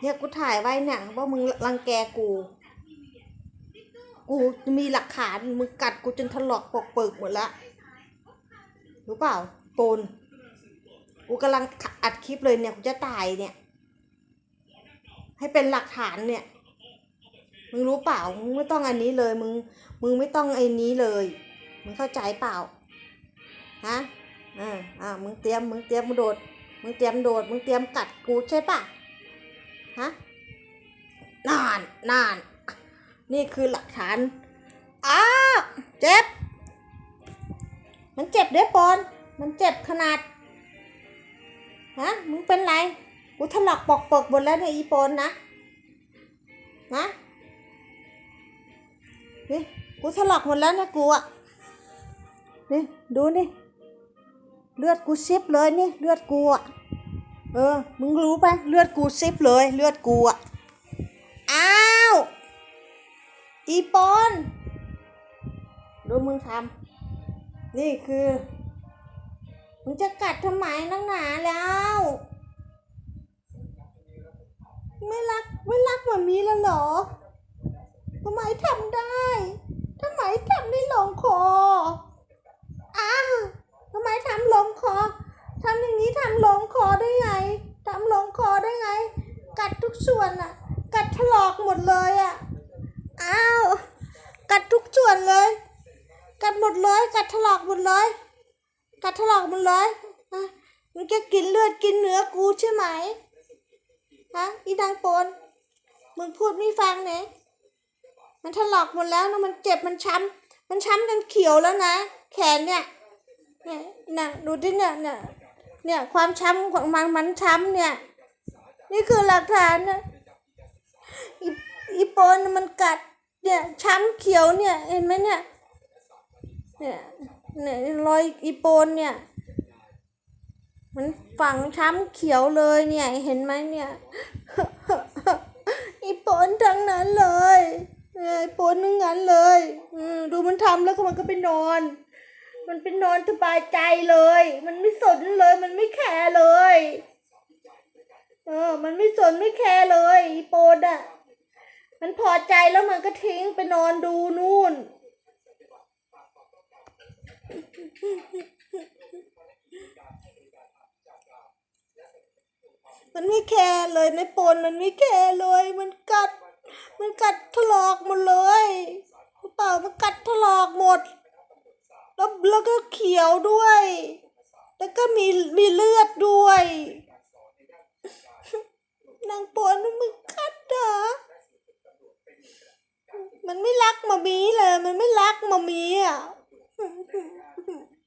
เนี่ยกูถ่ายไว้เนี่ยว่ามึงรังแกกู กูมีหลักฐานมึงกัดกูจนถลอกปอกเปิกหมดละรู้เปล่าโปนกูกำลังอัดคลิปเลยเนี่ยกูจะตายเนี่ย ให้เป็นหลักฐานเนี่ย มึงรู้เปล่ามึงไม่ต้องอันนี้เลยมึงมึงไม่ต้องไอ้นี้เลย มึงเข้าใจเปล่าฮะอ่าอ่ามึงเตรียมมึงเตรียมมึงโดด มึงเตรียมโดด มึงเตรียมกัดกูใช่ปะ ฮะนานนาน นี่คือหลักฐาน อ้าเจ็บ มันเจ็บเด้อปอน มันเจ็บขนาด ฮะ มึงเป็นไร กูถลอกปอกเปิกหมดแล้วเนี่ยอีปอนนะ นะนี่กูถลอกหมดแล้วนะกูอะ นี่ ดูนี่ เลือดกูซิบเลยนี่ เลือดกูอะ เออ มึงรู้ปะเลือดกูซิบเลยเลือดกูอะอ้าว อีปอนดูมึงทำนี่คือ มึงจะกัดทำไมนักหนาแล้ว ไม่รักไม่รักเหมือนมีแล้วเหรอทำไมทำได้ทำไมทำได้ลงคออ้าวทำไมทำลงคอำอย่างนี้ทำลงคอได้ไงทำลงคอได้ไง กัดทุกส่วนอะกัดถลอกหมดเลยอะอ้าว กัดทุกส่วนเลย กัดหมดเลย กัดถลอกหมดเลย กัดถลอกหมดเลยอะมึงจะกินเลือดกินเนื้อกูใช่ไหมฮะอีดังปนมึงพูดไม่ฟังเนี่ยมันถลอกหมดแล้วนะมันเจ็บมันช้ำมันช้ำจนเขียวแล้วนะ แขนเนี่ยเนี่ยน่ะดูดิเนี่ยเนี่ย เนี่ยความช้ำของมันมันช้ำเนี่ย นี่คือหลักฐานนะอีอีโปนมันกัด เนี่ยช้ำเขียวเนี่ยเห็นไหมเนี่ยเนี่ยเนี่ยรอยอีโปนเนี่ย มันฝังช้ำเขียวเลยเนี่ยเห็นไหมเนี่ยอีโปนทั้งนั้นเลยเนี่ยอีโปนทั้งนั้นเลย ดูมันทำแล้วก็มันก็ไปนอน มันไปนอนสบายใจเลย มันไม่สนเลย มันไม่แคร์เลย เออ มันไม่สนไม่แคร์เลยอีโปนอะมันพอใจแล้วมันก็ทิ้งไปนอนดูนู่น มันไม่แคร์เลยในปนมันไม่แคร์เลย มันกัด มันกัดถลอกหมดเลยเปล่ามันกัดถลอกหมด แล้วก็เขียวด้วย แล้วก็มีมีเลือดด้วยนางปนมึงคัดเหรอมันไม่รักมามีเลย มันไม่รักมามีอะ